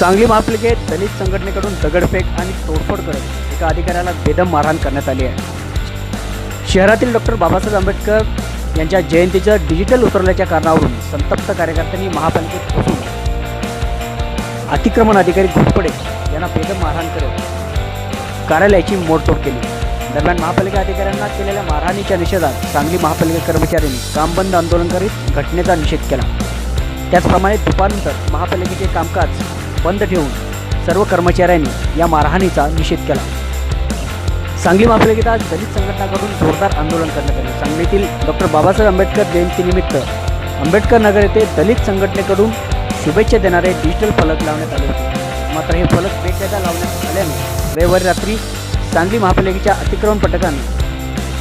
सांगली महापालिकेत दलित संघटनेकडून दगडफेक आणि तोडफोड करत एका अधिकाऱ्याला बेदम मारहाण करण्यात आली आहे. शहरातील डॉक्टर बाबासाहेब आंबेडकर यांच्या जयंतीचं डिजिटल उतरल्याच्या कारणावरून संतप्त कार्यकर्त्यांनी महापालिकेत घुसून अतिक्रमण अधिकारी घोटपडे यांना बेदम मारहाण करत कार्यालयाची मोडतोड केली. दरम्यान महापालिका अधिकाऱ्यांना केलेल्या मारहाणीच्या निषेधात सांगली महापालिका कर्मचाऱ्यांनी कामबंद आंदोलन करीत घटनेचा निषेध केला. त्याचप्रमाणे दुपारनंतर महापालिकेचे कामकाज बंद ठेवून सर्व कर्मचाऱ्यांनी या मारहाणीचा निषेध केला. सांगली महापालिकेत आज दलित संघटनाकडून जोरदार आंदोलन करण्यात आले. सांगलीतील डॉक्टर बाबासाहेब आंबेडकर जयंतीनिमित्त आंबेडकर नगर येथे दलित संघटनेकडून शुभेच्छा देणारे डिजिटल फलक लावण्यात आले होते. मात्र हे फलक बेकायदा लावण्यात आल्याने रविवारी रात्री सांगली महापालिकेच्या अतिक्रमण पथकाने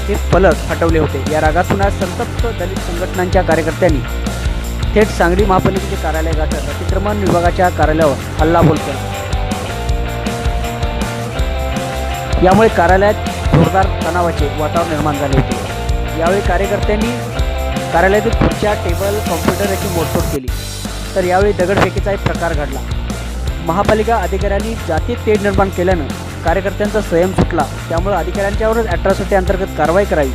हे फलक हटवले होते. या रागातून आज संतप्त दलित संघटनांच्या कार्यकर्त्यांनी थेट सांगली महापालिकेचे कार्यालय गाठत अतिक्रमण विभागाच्या कार्यालयावर हल्लाबोल केला. यामुळे कार्यालयात जोरदार तणावाचे वातावरण निर्माण झाले होते. यावेळी कार्यकर्त्यांनी कार्यालयातील खुर्च्या टेबल कॉम्प्युटर याची मोडतोड केली. तर यावेळी दगडफेकीचा एक प्रकार घडला. महापालिका अधिकाऱ्यांनी जाती तेढ निर्माण केल्यानं कार्यकर्त्यांचा संयम सुटला. त्यामुळे अधिकाऱ्यांच्यावरच अॅट्रॉसिटी अंतर्गत कारवाई करावी.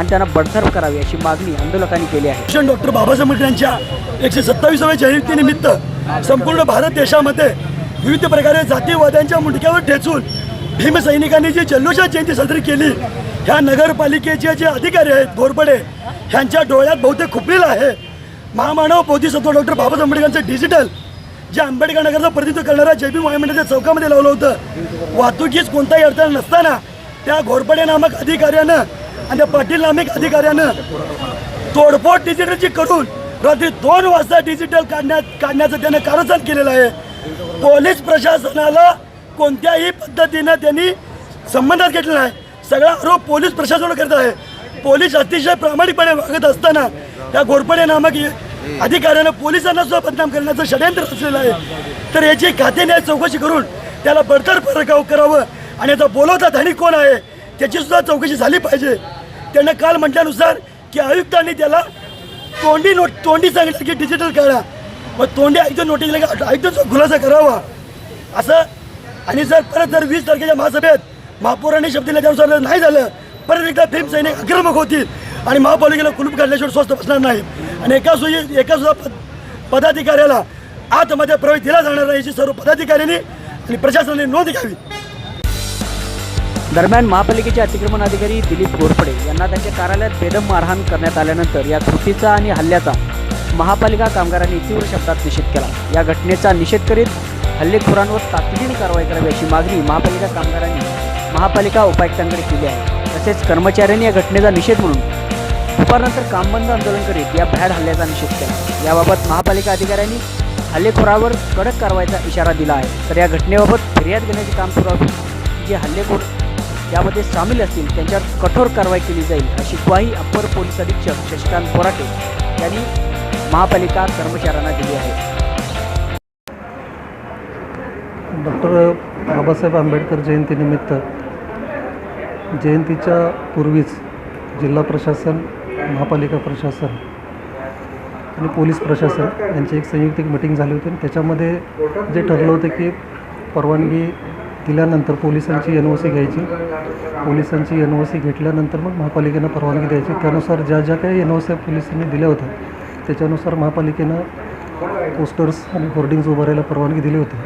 आणि त्यांना बडतर्फ करावी अशी मागणी आंदोलकांनी केली आहे. डॉक्टर बाबासाहेब आंबेडकर यांच्या एकशे सत्तावीसाव्या जयंतीनिमित्त संपूर्ण भारत देशामध्ये विविध प्रकारे जातीवाद्यांच्या मुंडक्यावर ठेचून भीमसैनिकांनी जी जल्लोषात जयंती साजरी केली ह्या नगरपालिकेचे जे अधिकारी आहेत घोरपडे ह्यांच्या डोळ्यात बहुतेक खुपलेलं आहे. महामानव बोधिसत्व डॉक्टर बाबासाहेब आंबेडकरांचं डिजिटल जे आंबेडकर नगरचं प्रतिनिधित्व करणाऱ्या जे पी महामंडळाच्या चौकामध्ये लावलं होतं वाहतुकीस कोणताही अडथळा नसताना त्या घोरपडे नामक अधिकाऱ्यानं आणि त्या पाटील नामिक अधिकाऱ्यानं तोडफोड डिजिटलची करून रात्री दोन वाजता डिजिटल काढण्यात काढण्याचं त्यानं कारस्थान केलेलं आहे. पोलीस प्रशासनाला कोणत्याही पद्धतीनं त्यांनी संबंधात घेतलेला आहे. सगळा आरोप पोलीस प्रशासनावर करत आहे. पोलीस अतिशय प्रामाणिकपणे वागत असताना या घोरपडे नामक अधिकाऱ्यानं पोलिसांना सुद्धा बदनाम करण्याचं षडयंत्र रचलेलं आहे. तर याची खात्याने चौकशी करून त्याला बडतर्फ करावं आणि याचा बोलवता धनी कोण आहे त्याची सुद्धा चौकशी झाली पाहिजे. त्यानं काल म्हटल्यानुसार की आयुक्तांनी त्याला तोंडी नोट तोंडी सांगितलं की डिजिटल करा. मग तोंडी आयुक्त नोटीस दिली की आयुक्तांचा खुलासा करावा. असं आणि जर परत जर वीस तारखेच्या महासभेत महापौरांनी शब्द दिला त्यानुसार नाही झालं परत एकदा भीम सैनिक आक्रमक होतील आणि महापालिकेला कुलूप काढल्याशिवाय स्वस्त बसणार नाही. आणि एका सुद्धा एका सुद्धा पद पदाधिकाऱ्याला आतमध्ये प्रवेश दिला जाणार नाही याची सर्व पदाधिकाऱ्यांनी आणि प्रशासनाने नोंद घ्यावी. दरम्यान महापालिकेचे अतिक्रमण अधिकारी दिलीप घोरपडे यांना त्यांच्या कार्यालयात बेदम मारहाण करण्यात आल्यानंतर या कृतीचा आणि हल्ल्याचा महापालिका कामगारांनी तीव्र शब्दात निषेध केला. या घटनेचा निषेध करीत हल्लेखोरांवर तातडीने कारवाई करावी अशी मागणी महापालिका कामगारांनी महापालिका उपायुक्तांकडे केली आहे. तसेच कर्मचाऱ्यांनी या घटनेचा निषेध म्हणून दुपारनंतर कामबंद आंदोलन करीत या भ्याड हल्ल्याचा निषेध केला. याबाबत महापालिका अधिकाऱ्यांनी हल्लेखोरावर कडक कारवाईचा इशारा दिला आहे. तर या घटनेबाबत फिर्याद घेण्याचे काम सुरू असून जे हल्लेखोर यामध्ये सामील असतील त्यांच्यावर कठोर कारवाई केली जाईल अशी ग्वाही अप्पर पोलीस अधीक्षक शशिकांत बोराटे यांनी महापालिका कर्मचाऱ्यांना दिली आहे. डॉक्टर बाबासाहेब आंबेडकर जयंतीनिमित्त जयंतीच्या पूर्वीच जिल्हा प्रशासन महापालिका प्रशासन आणि पोलीस प्रशासन यांची एक संयुक्त मिटिंग झाली होती आणि त्याच्यामध्ये जे ठरलं होतं की परवानगी दिल्यानंतर पोलिसांची एन ओ सी घ्यायची. पोलिसांची एन ओ सी घेतल्यानंतर मग महापालिकेनं परवानगी द्यायची. त्यानुसार ज्या ज्या काही एन ओ सी पोलिसांनी दिल्या होत्या त्याच्यानुसार महापालिकेनं पोस्टर्स आणि होर्डिंग्ज उभारायला परवानगी दिली होती.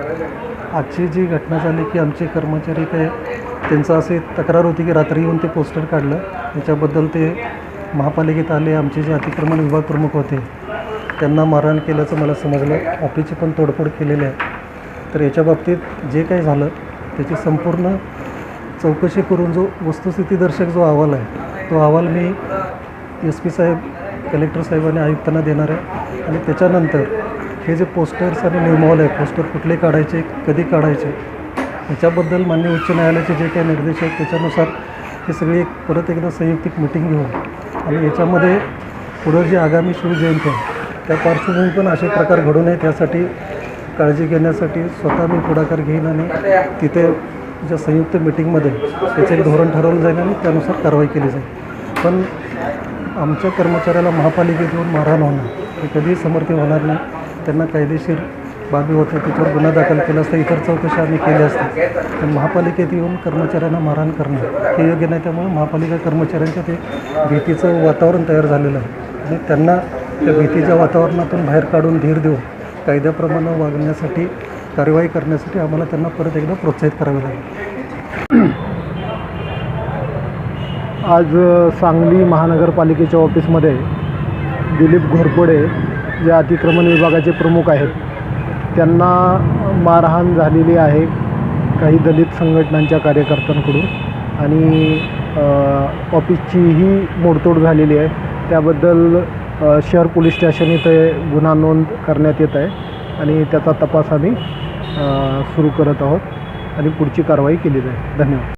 आजची जी घटना झाली की आमचे कर्मचारी काय त्यांचं असे तक्रार होती की रात्री येऊन ते पोस्टर काढलं. त्याच्याबद्दल ते महापालिकेत आले. आमचे जे अतिक्रमण विभाग प्रमुख होते त्यांना मारहाण केल्याचं मला समजलं. ऑफिसची पण तोडफोड केलेली आहे. तर याच्या बाबतीत जे काही झालं त्याची संपूर्ण चौकशी करून जो वस्तुस्थितीदर्शक जो अहवाल आहे तो अहवाल मी एस पी साहेब कलेक्टर साहेब आणि आयुक्तांना देणार आहे. आणि त्याच्यानंतर हे जे पोस्टर्स आणि नियमावले आहे पोस्टर कुठले काढायचे कधी काढायचे याच्याबद्दल मान्य उच्च न्यायालयाचे जे काही निर्देश आहेत त्याच्यानुसार हे सगळी एक परत एकदा संयुक्तिक मिटिंग घेऊन आणि याच्यामध्ये पुढं जी आगामी शिवजयंती आहे त्या पार्श्वभूमी पण असे प्रकार घडू नये त्यासाठी काळजी घेण्यासाठी स्वतः मी पुढाकार घेईन आणि तिथे ज्या संयुक्त मिटिंगमध्ये त्याचं एक धोरण ठरवलं जाईल आणि त्यानुसार कारवाई केली जाईल. पण आमच्या कर्मचाऱ्याला महापालिकेत येऊन मारहाण होणं हे कधीही समर्थन होणार नाही. त्यांना कायदेशीर बाबी होत्या तिथवर गुन्हा दाखल केला असता इतर चौकशा आम्ही केल्या असते. पण महापालिकेत येऊन कर्मचाऱ्यांना मारहाण करणं हे योग्य नाही. त्यामुळे महापालिका कर्मचाऱ्यांच्या ते भीतीचं वातावरण तयार झालेलं आहे. आणि त्यांना त्या भीतीच्या वातावरणातून बाहेर काढून धीर देऊन कायद्याप्रमाणे वागण्यासाठी कारवाई करण्यासाठी आम्हाला त्यांना परत एकदा प्रोत्साहित करावे लागेल. आज सांगली महानगरपालिकेच्या ऑफिसमध्ये दिलीप घोरपडे जे अतिक्रमण विभागाचे प्रमुख आहेत. त्यांना मारहाण झालेली आहे काही दलित संघटनांच्या कार्यकर्त्यांकडून आणि ऑफिसचीही मोडतोड झालेली आहे. त्याबद्दल शहर पोलीस स्टेशन इथे गुन्हा नोंद करण्यात येत आहे आणि त्याचा तपास आम्ही सुरू करत आहोत आणि पुढची कारवाई केली जाईल. धन्यवाद.